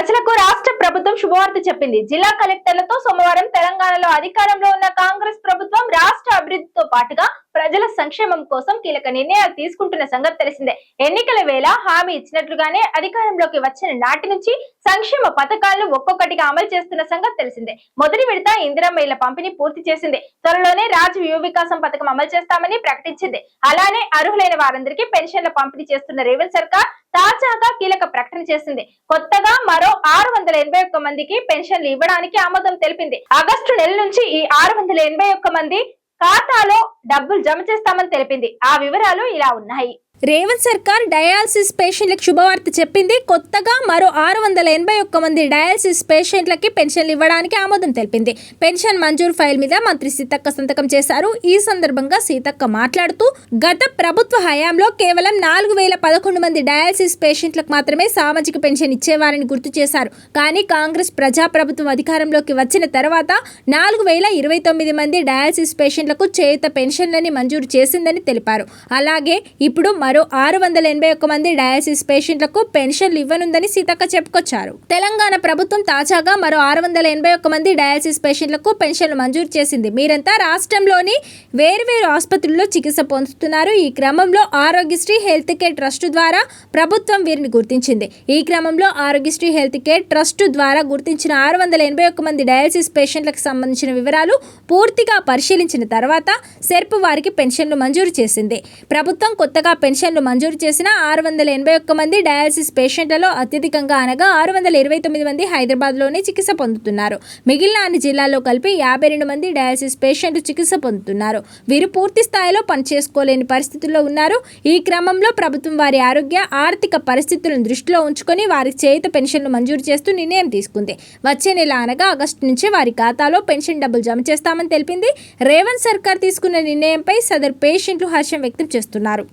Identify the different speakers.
Speaker 1: ప్రజలకు రాష్ట్ర ప్రభుత్వం శుభవార్త చెప్పింది. జిల్లా కలెక్టర్లతో సోమవారం తెలంగాణలో అధికారంలో ఉన్న కాంగ్రెస్ ప్రభుత్వం రాష్ట్ర అభివృద్ధితో పాటుగా ప్రజల సంక్షేమం కోసం కీలక నిర్ణయాలు తీసుకుంటున్న సంగతి తెలిసిందే. ఎన్నికల వేళ హామీ ఇచ్చినట్లుగానే అధికారంలోకి వచ్చిన నాటి నుంచి సంక్షేమ పథకాలను ఒక్కొక్కటిగా అమలు చేస్తున్న సంగతి తెలిసిందే. మొదటి విడత ఇందిరమ్మ ఇళ్ళ పంపిణీ పూర్తి చేసింది. త్వరలోనే రాజు యువ వికాసం పథకం అమలు చేస్తామని ప్రకటించింది. అలానే అర్హులైన వారందరికీ పెన్షన్ల పంపిణీ చేస్తున్న రేవంత్ సర్కార్ తాజాగా కీలక ప్రకటన చేసింది. కొత్తగా మరో ఆరు వందల ఎనభై ఒక్క మందికి పెన్షన్లు ఇవ్వడానికి ఆమోదం తెలిపింది. ఆగస్టు నెల నుంచి ఈ ఆరు వందల ఎనభై ఒక్క మంది ఖాతాలో డబ్బులు జమ చేస్తామని తెలిపింది. ఆ వివరాలు ఇలా ఉన్నాయి.
Speaker 2: రేవంత్ సర్కార్ డయాలసిస్ పేషెంట్లకు శుభవార్త చెప్పింది. కొత్తగా మరో ఆరు వందల ఎనభై ఒక్క మంది డయాలసిస్ పేషెంట్లకి పెన్షన్లు ఇవ్వడానికి ఆమోదం తెలిపింది. పెన్షన్ మంజూరు ఫైల్ మీద మంత్రి సీతక్క సంతకం చేశారు. ఈ సందర్భంగా సీతక్క మాట్లాడుతూ గత ప్రభుత్వ హయాంలో కేవలం నాలుగు వేల పదకొండు మంది డయాలసిస్ పేషెంట్లకు మాత్రమే సామాజిక పెన్షన్ ఇచ్చేవారని గుర్తు చేశారు. కానీ కాంగ్రెస్ ప్రజాప్రభుత్వం అధికారంలోకి వచ్చిన తర్వాత నాలుగు వేల ఇరవై తొమ్మిది మంది డయాలసిస్ పేషెంట్లకు చేయుత పెన్షన్లని మంజూరు చేసిందని తెలిపారు. అలాగే ఇప్పుడు మరో ఆరు వందల ఎనభై ఒక్క మంది డయాసిస్ పేషెంట్లకు పెన్షన్లు ఇవ్వనుందని సీతక్క చెప్పుకొచ్చారు. తెలంగాణ ప్రభుత్వం తాజాగా మరో ఆరు వందల ఎనభై ఒక్క మంది డయాసిస్ పేషెంట్లకు పెన్షన్లు మంజూరు చేసింది. మీరంతా రాష్ట్రంలోని వేర్వేరు ఆసుపత్రుల్లో చికిత్స పొందుతున్నారు. ఈ క్రమంలో ఆరోగ్యశ్రీ హెల్త్ కేర్ ట్రస్ట్ ద్వారా ప్రభుత్వం వీరిని గుర్తించింది. ఈ క్రమంలో ఆరోగ్యశ్రీ హెల్త్ కేర్ ట్రస్ట్ ద్వారా గుర్తించిన ఆరు వందల ఎనభై ఒక్క మంది డయాలసిస్ పేషెంట్లకు సంబంధించిన వివరాలు పూర్తిగా పరిశీలించిన తర్వాత సెర్పు వారికి పెన్షన్లు మంజూరు చేసింది. ప్రభుత్వం కొత్తగా పెన్షన్ పెన్షన్లు మంజూరు చేసిన ఆరు వందల ఎనభై ఒక్క మంది డయాలసిస్ పేషెంట్లలో అత్యధికంగా అనగా ఆరు వందల ఇరవై తొమ్మిది మంది హైదరాబాద్లోనే చికిత్స పొందుతున్నారు. మిగిలిన అన్ని జిల్లాల్లో కలిపి యాభై రెండు మంది డయాలసిస్ పేషెంట్లు చికిత్స పొందుతున్నారు. వీరు పూర్తి స్థాయిలో పనిచేసుకోలేని పరిస్థితుల్లో ఉన్నారు. ఈ క్రమంలో ప్రభుత్వం వారి ఆరోగ్య ఆర్థిక పరిస్థితులను దృష్టిలో ఉంచుకొని వారికి చేయుత పెన్షన్లు మంజూరు చేస్తూ నిర్ణయం తీసుకుంది. వచ్చే నెల అనగా ఆగస్టు నుంచి వారి ఖాతాలో పెన్షన్ డబ్బులు జమ చేస్తామని తెలిపింది. రేవంత్ సర్కార్ తీసుకున్న నిర్ణయంపై సదరు పేషెంట్లు హర్షం వ్యక్తం చేస్తున్నారు.